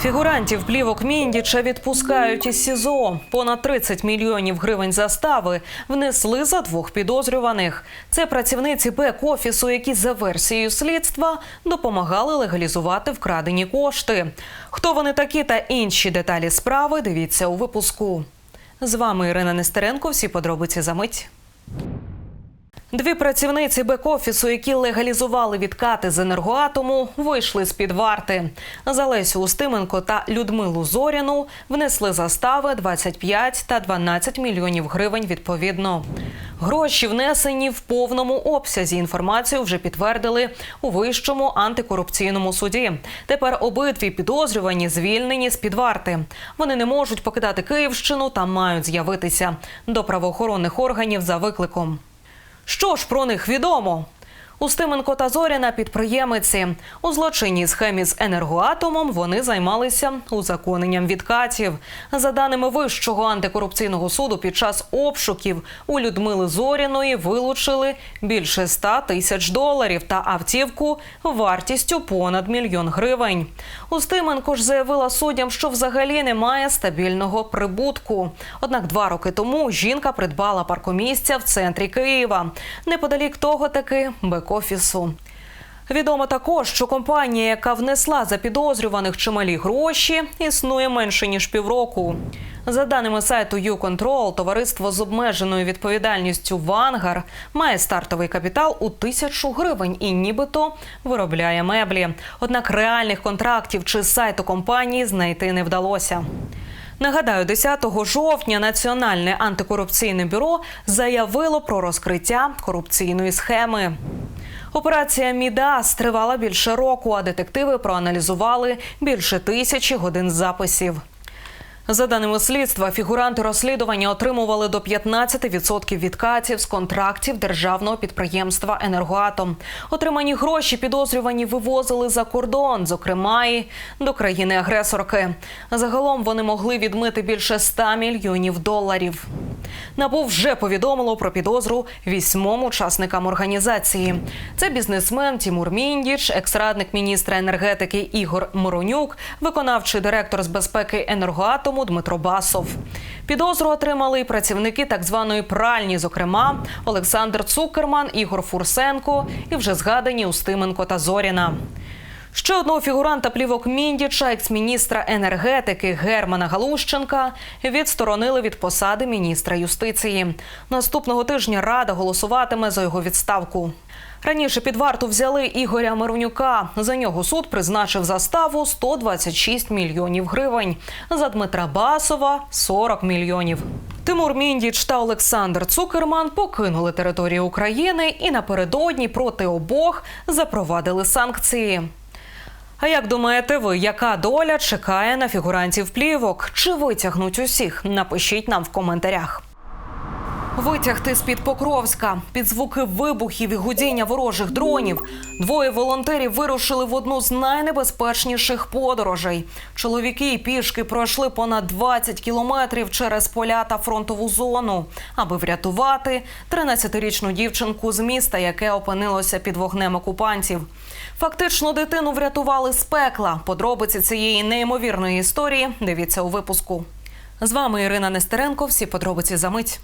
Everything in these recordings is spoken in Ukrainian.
Фігурантів плівок Міндіча відпускають із СІЗО. Понад 30 мільйонів гривень застави внесли за двох підозрюваних. Це працівниці бек-офісу, які за версією слідства допомагали легалізувати вкрадені кошти. Хто вони такі та інші деталі справи? Дивіться у випуску. З вами Ірина Нестеренко. Всі подробиці за мить. Дві працівниці бек-офісу, які легалізували відкати з енергоатому, вийшли з під варти. За Лесю Устименко та Людмилу Зоряну внесли застави 25 та 12 мільйонів гривень відповідно. Гроші внесені в повному обсязі. Інформацію вже підтвердили у вищому антикорупційному суді. Тепер обидві підозрювані звільнені з під варти. Вони не можуть покидати Київщину та мають з'явитися до правоохоронних органів за викликом. Що ж про них відомо? Устименко та Зоряна підприємиці. У злочинній схемі з енергоатомом вони займалися узаконенням відкатів. За даними Вищого антикорупційного суду, під час обшуків у Людмили Зоряної вилучили більше 100 тисяч доларів та автівку вартістю понад мільйон гривень. Устименко ж заявила суддям, що взагалі немає стабільного прибутку. Однак два роки тому жінка придбала паркомісця в центрі Києва. Неподалік того таки бек-офісу. Відомо також, що компанія, яка внесла за підозрюваних чималі гроші, існує менше ніж півроку. За даними сайту YouControl, товариство з обмеженою відповідальністю Вангар має стартовий капітал у тисячу гривень і нібито виробляє меблі. Однак реальних контрактів чи сайту компанії знайти не вдалося. Нагадаю, 10 жовтня Національне антикорупційне бюро заявило про розкриття корупційної схеми. Операція Мідас тривала більше року, а детективи проаналізували більше тисячі годин записів. За даними слідства, фігуранти розслідування отримували до 15% відкатів з контрактів державного підприємства Енергоатом. Отримані гроші підозрювані вивозили за кордон, зокрема і до країни-агресорки. Загалом вони могли відмити більше 100 мільйонів доларів. НАБУ вже повідомило про підозру вісьмом учасникам організації. Це бізнесмен Тімур Міндіч, екс-радник міністра енергетики Ігор Моронюк, виконавчий директор з безпеки енергоатому Дмитро Басов. Підозру отримали і працівники так званої пральні, зокрема Олександр Цукерман, Ігор Фурсенко і вже згадані Устименко та Зоріна. Ще одного фігуранта плівок Міндіча, екс-міністра енергетики Германа Галущенка, відсторонили від посади міністра юстиції. Наступного тижня рада голосуватиме за його відставку. Раніше під варту взяли Ігоря Миронюка. За нього суд призначив заставу 126 мільйонів гривень. За Дмитра Басова 40 мільйонів. Тимур Міндіч та Олександр Цукерман покинули територію України і напередодні проти обох запровадили санкції. А як думаєте ви, яка доля чекає на фігурантів плівок? Чи витягнуть усіх? Напишіть нам в коментарях. Витягти з під Покровська під звуки вибухів і гудіння ворожих дронів. Двоє волонтерів вирушили в одну з найнебезпечніших подорожей. Чоловіки і пішки пройшли понад 20 кілометрів через поля та фронтову зону, аби врятувати 13-річну дівчинку з міста, яке опинилося під вогнем окупантів. Фактично, дитину врятували з пекла. Подробиці цієї неймовірної історії дивіться у випуску. З вами Ірина Нестеренко. Всі подробиці за мить.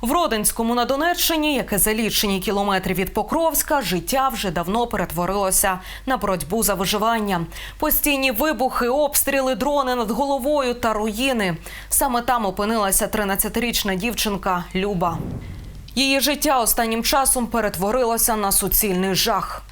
В Родинському на Донеччині, яке за лічені кілометри від Покровська, життя вже давно перетворилося на боротьбу за виживання. Постійні вибухи, обстріли, дрони над головою та руїни. Саме там опинилася 13-річна дівчинка Люба. Її життя останнім часом перетворилося на суцільний жах.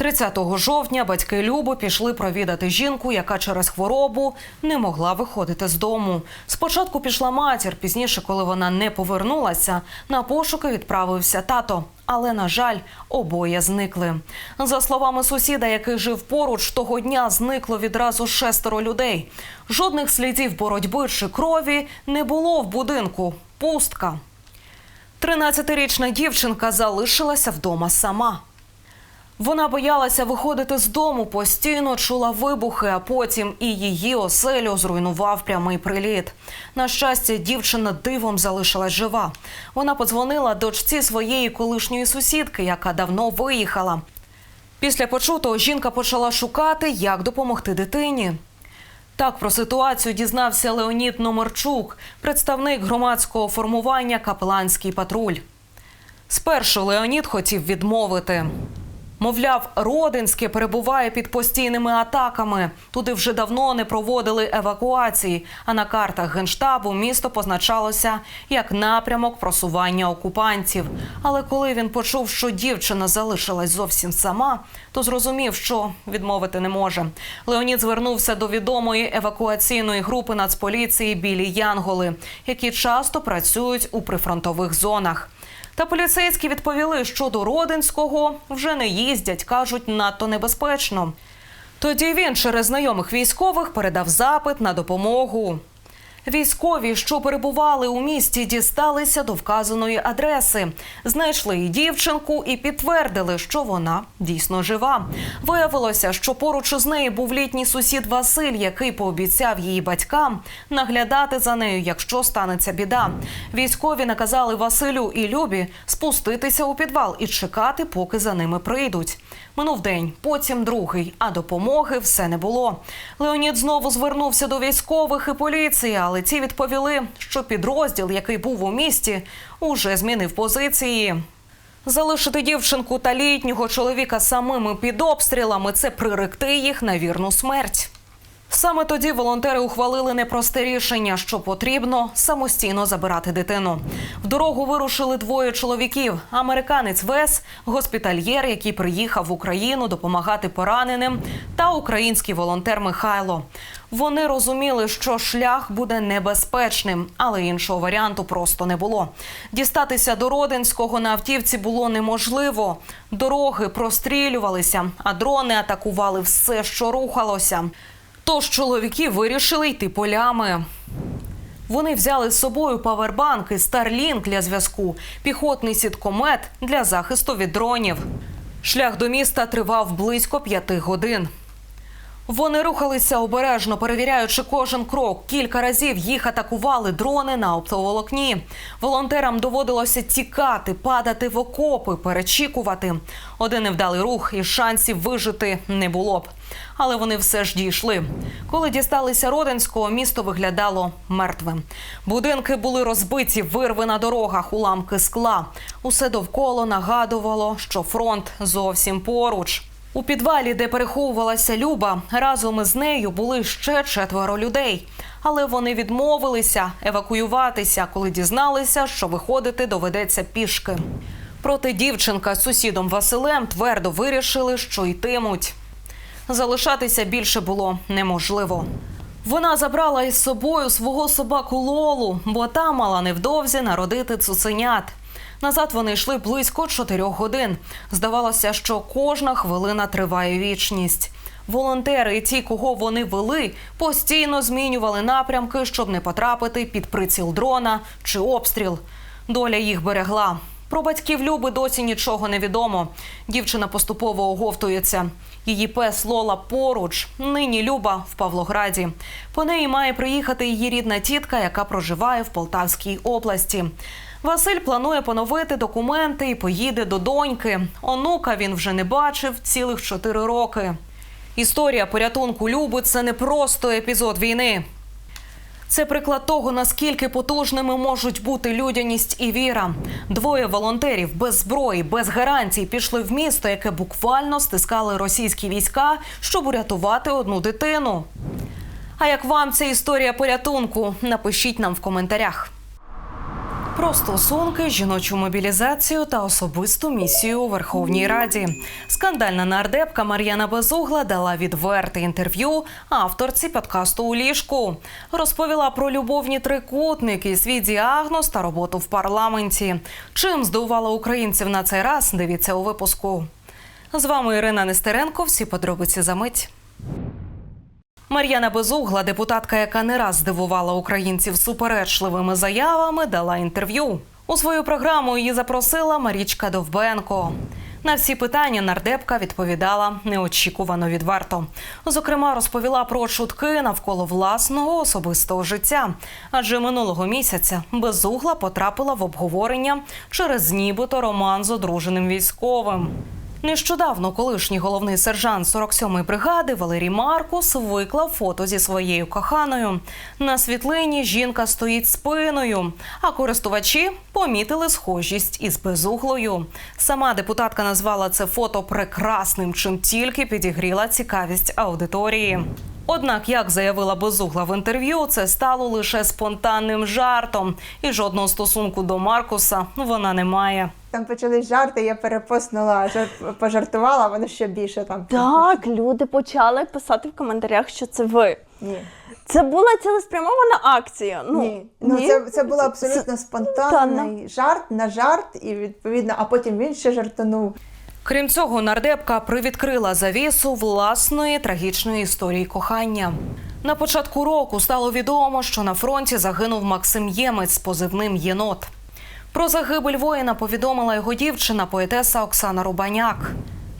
30 жовтня батьки Любу пішли провідати жінку, яка через хворобу не могла виходити з дому. Спочатку пішла матір, пізніше, коли вона не повернулася, на пошуки відправився тато. Але, на жаль, обоє зникли. За словами сусіда, який жив поруч, того дня зникло відразу шестеро людей. Жодних слідів боротьби чи крові не було в будинку. Пустка. 13-річна дівчинка залишилася вдома сама. Вона боялася виходити з дому, постійно чула вибухи, а потім і її оселю зруйнував прямий приліт. На щастя, дівчина дивом залишилась жива. Вона подзвонила дочці своєї колишньої сусідки, яка давно виїхала. Після почутого жінка почала шукати, як допомогти дитині. Так про ситуацію дізнався Леонід Номерчук, представник громадського формування Капеланський патруль. Спершу Леонід хотів відмовити. Мовляв, Родинське перебуває під постійними атаками. Туди вже давно не проводили евакуації. А на картах генштабу місто позначалося як напрямок просування окупантів. Але коли він почув, що дівчина залишилась зовсім сама, то зрозумів, що відмовити не може. Леонід звернувся до відомої евакуаційної групи Нацполіції Білі Янголи, які часто працюють у прифронтових зонах. Та поліцейські відповіли, що до Родинського вже не їздять, кажуть, надто небезпечно. Тоді він через знайомих військових передав запит на допомогу. Військові, що перебували у місті, дісталися до вказаної адреси, знайшли її дівчинку і підтвердили, що вона дійсно жива. Виявилося, що поруч із нею був літній сусід Василь, який пообіцяв її батькам наглядати за нею, якщо станеться біда. Військові наказали Василю і Любі спуститися у підвал і чекати, поки за ними прийдуть. Минув день, потім другий, а допомоги все не було. Леонід знову звернувся до військових і поліції, але ці відповіли, що підрозділ, який був у місті, уже змінив позиції. Залишити дівчинку та літнього чоловіка самими під обстрілами це приректи їх на вірну смерть. Саме тоді волонтери ухвалили непросте рішення, що потрібно самостійно забирати дитину. В дорогу вирушили двоє чоловіків: американець Вес, госпітальєр, який приїхав в Україну допомагати пораненим, та український волонтер Михайло. Вони розуміли, що шлях буде небезпечним, але іншого варіанту просто не було. Дістатися до Родинського на автівці було неможливо. Дороги прострілювалися, а дрони атакували все, що рухалося. Тож чоловіки вирішили йти полями. Вони взяли з собою павербанки, старлінг для зв'язку, піхотний сіткомет для захисту від дронів. Шлях до міста тривав близько п'яти годин. Вони рухалися обережно, перевіряючи кожен крок. Кілька разів їх атакували дрони на оптоволокні. Волонтерам доводилося тікати, падати в окопи, перечікувати. Один невдалий рух і шансів вижити не було б. Але вони все ж дійшли. Коли дісталися Родинського, місто виглядало мертвим. Будинки були розбиті, вирви на дорогах, уламки скла. Усе довкола нагадувало, що фронт зовсім поруч. У підвалі, де переховувалася Люба, разом із нею були ще четверо людей. Але вони відмовилися евакуюватися, коли дізналися, що виходити доведеться пішки. Проте дівчинка з сусідом Василем твердо вирішили, що йтимуть. Залишатися більше було неможливо. Вона забрала із собою свого собаку Лолу, бо та мала невдовзі народити цуценят. Назад вони йшли близько чотирьох годин. Здавалося, що кожна хвилина триває вічність. Волонтери і ті, кого вони вели, постійно змінювали напрямки, щоб не потрапити під приціл дрона чи обстріл. Доля їх берегла. Про батьків Люби досі нічого не відомо. Дівчина поступово оговтується. Її пес Лола поруч. Нині Люба в Павлограді. По неї має приїхати її рідна тітка, яка проживає в Полтавській області. Василь планує поновити документи і поїде до доньки. Онука він вже не бачив цілих чотири роки. Історія порятунку Люби це не просто епізод війни. Це приклад того, наскільки потужними можуть бути людяність і віра. Двоє волонтерів без зброї, без гарантій пішли в місто, яке буквально стискали російські війська, щоб урятувати одну дитину. А як вам ця історія порятунку? Напишіть нам в коментарях. Про стосунки, жіночу мобілізацію та особисту місію у Верховній Раді. Скандальна нардепка Мар'яна Безугла дала відверте інтерв'ю авторці подкасту у ліжку. Розповіла про любовні трикутники, свій діагноз та роботу в парламенті. Чим здивувала українців на цей раз? Дивіться у випуску. З вами Ірина Нестеренко. Всі подробиці за мить. Мар'яна Безугла, депутатка, яка не раз здивувала українців суперечливими заявами, дала інтерв'ю. У свою програму її запросила Марічка Довбенко. На всі питання нардепка відповідала неочікувано відверто. Зокрема, розповіла про чутки навколо власного особистого життя. Адже минулого місяця безугла потрапила в обговорення через нібито роман з одруженим військовим. Нещодавно колишній головний сержант 47-ї бригади Валерій Маркус виклав фото зі своєю коханою. На світлині жінка стоїть спиною, а користувачі помітили схожість із безуглою. Сама депутатка назвала це фото прекрасним, чим тільки підігріла цікавість аудиторії. Однак, як заявила безугла в інтерв'ю, це стало лише спонтанним жартом, і жодного стосунку до Маркуса вона не має. Там почались жарти, я перепостнула, жар- пожартувала, воно ще більше там. Так, люди почали писати в коментарях, що це ви. Ні. Це була цілеспрямована акція. Ну, Ні. Ну, ні. Це, це було абсолютно спонтанний спонтанно. жарт на жарт, і відповідно, а потім він ще жартанув. Крім цього, нардепка привідкрила завісу власної трагічної історії кохання. На початку року стало відомо, що на фронті загинув Максим Ємець з позивним Єнот. Про загибель воїна повідомила його дівчина, поетеса Оксана Рубаняк.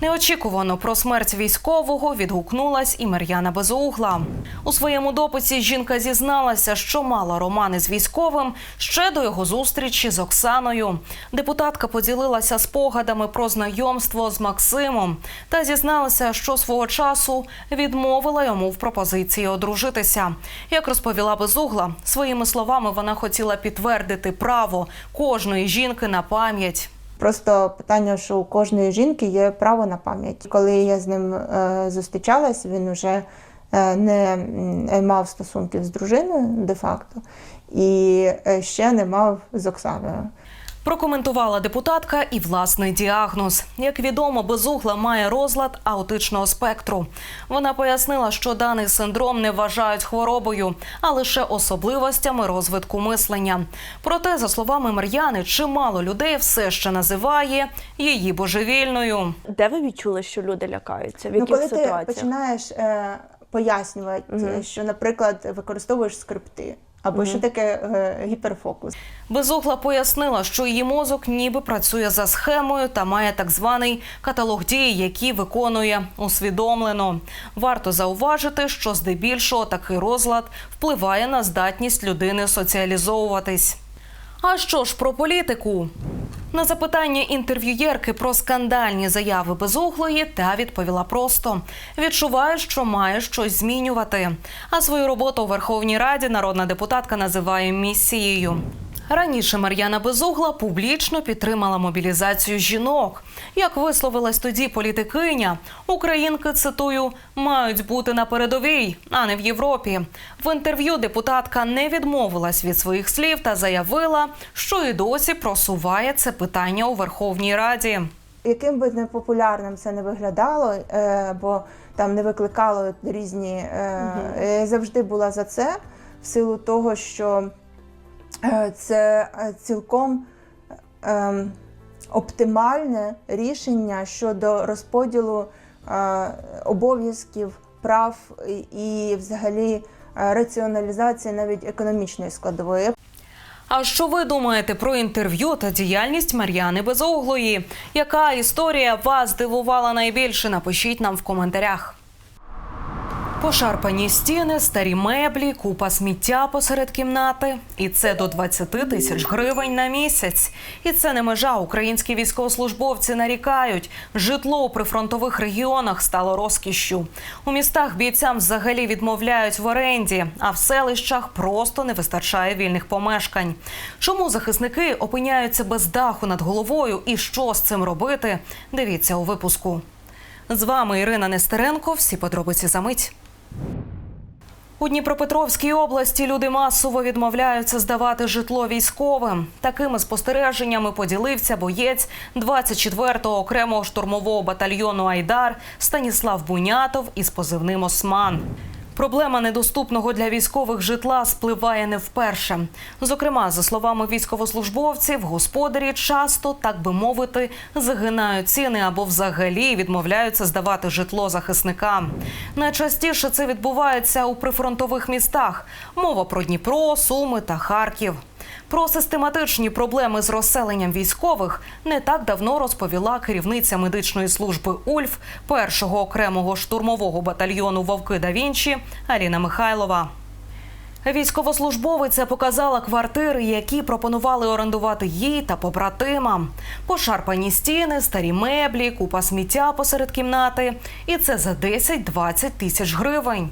Неочікувано про смерть військового відгукнулась і Мар'яна Безугла. У своєму дописі жінка зізналася, що мала романи з військовим ще до його зустрічі з Оксаною. Депутатка поділилася спогадами про знайомство з Максимом та зізналася, що свого часу відмовила йому в пропозиції одружитися. Як розповіла Безугла, своїми словами вона хотіла підтвердити право кожної жінки на пам'ять. Просто питання, що у кожної жінки є право на пам'ять. Коли я з ним е, зустрічалась, він вже е, не м, мав стосунків з дружиною де-факто, і е, ще не мав з Оксаною. Прокоментувала депутатка і власний діагноз. Як відомо, безугла має розлад аутичного спектру. Вона пояснила, що даний синдром не вважають хворобою, а лише особливостями розвитку мислення. Проте, за словами Мар'яни, чимало людей все ще називає її божевільною. Де ви відчули, що люди лякаються? В Ну, яких коли ти починаєш е, пояснювати, Мгм. що, наприклад, використовуєш скрипти, або що таке е, гіперфокус. Безугла пояснила, що її мозок ніби працює за схемою та має так званий каталог дій, які виконує усвідомлено. Варто зауважити, що здебільшого такий розлад впливає на здатність людини соціалізовуватись. А що ж про політику? На запитання інтерв'юєрки про скандальні заяви безуглої та відповіла просто: відчуваю, що має щось змінювати. А свою роботу у Верховній Раді народна депутатка називає місією. Раніше Мар'яна Безугла публічно підтримала мобілізацію жінок. Як висловилась тоді політикиня, українки цитую мають бути на передовій, а не в Європі. В інтерв'ю депутатка не відмовилась від своїх слів та заявила, що і досі просуває це питання у Верховній Раді. Яким би непопулярним це не виглядало, е, бо там не викликало різні. Е, Я завжди була за це, в силу того, що е, це е, цілком е, оптимальне рішення щодо розподілу е, обов'язків, прав і, взагалі е, раціоналізації навіть економічної складової. А що ви думаєте про інтерв'ю та діяльність Мар'яни Безуглої? Яка історія вас здивувала найбільше? Напишіть нам в коментарях. Пошарпані стіни, старі меблі, купа сміття посеред кімнати. І це до 20 тисяч гривень на місяць. І це не межа. Українські військовослужбовці нарікають. Житло у прифронтових регіонах стало розкішшю. У містах бійцям взагалі відмовляють в оренді, а в селищах просто не вистачає вільних помешкань. Чому захисники опиняються без даху над головою і що з цим робити? Дивіться у випуску. З вами Ірина Нестеренко. Всі подробиці за мить. У Дніпропетровській області люди масово відмовляються здавати житло військовим. Такими спостереженнями поділився боєць 24-го окремого штурмового батальйону Айдар Станіслав Бунятов із позивним Осман. Проблема недоступного для військових житла спливає не вперше. Зокрема, за словами військовослужбовців, господарі часто, так би мовити, загинають ціни або взагалі відмовляються здавати житло захисникам. Найчастіше це відбувається у прифронтових містах. Мова про Дніпро, Суми та Харків. Про систематичні проблеми з розселенням військових не так давно розповіла керівниця медичної служби Ульф першого окремого штурмового батальйону Вовки да Вінчі Аліна Михайлова. Військовослужбовиця показала квартири, які пропонували орендувати їй та побратимам. Пошарпані стіни, старі меблі, купа сміття посеред кімнати. І це за 10-20 тисяч гривень.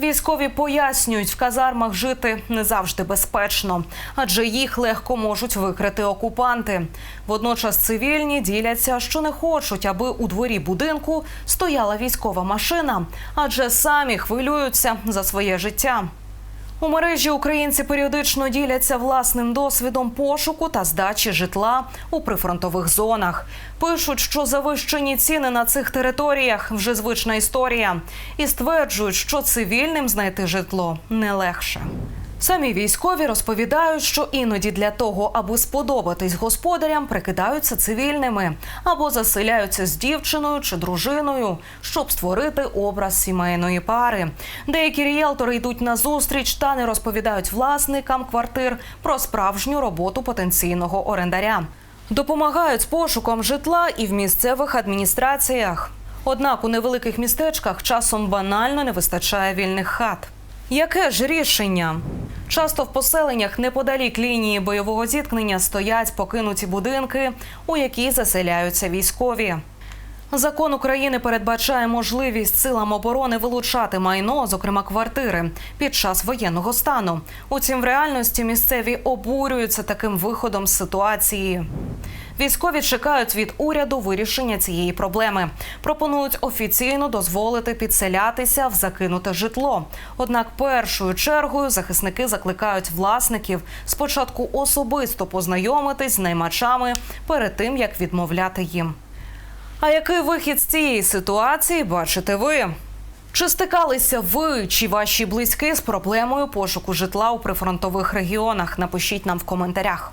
Військові пояснюють, в казармах жити не завжди безпечно, адже їх легко можуть викрити окупанти. Водночас цивільні діляться, що не хочуть, аби у дворі будинку стояла військова машина, адже самі хвилюються за своє життя. У мережі українці періодично діляться власним досвідом пошуку та здачі житла у прифронтових зонах. Пишуть, що завищені ціни на цих територіях вже звична історія, і стверджують, що цивільним знайти житло не легше. Самі військові розповідають, що іноді для того, аби сподобатись господарям, прикидаються цивільними або заселяються з дівчиною чи дружиною, щоб створити образ сімейної пари. Деякі ріелтори йдуть на зустріч та не розповідають власникам квартир про справжню роботу потенційного орендаря. Допомагають з пошуком житла і в місцевих адміністраціях. Однак у невеликих містечках часом банально не вистачає вільних хат. Яке ж рішення? Часто в поселеннях неподалік лінії бойового зіткнення стоять покинуті будинки, у які заселяються військові. Закон України передбачає можливість силам оборони вилучати майно, зокрема квартири, під час воєнного стану. Утім, в реальності місцеві обурюються таким виходом з ситуації. Військові чекають від уряду вирішення цієї проблеми. Пропонують офіційно дозволити підселятися в закинуте житло. Однак першою чергою захисники закликають власників спочатку особисто познайомитись з наймачами перед тим як відмовляти їм. А який вихід з цієї ситуації бачите ви? Чи стикалися ви чи ваші близькі з проблемою пошуку житла у прифронтових регіонах? Напишіть нам в коментарях.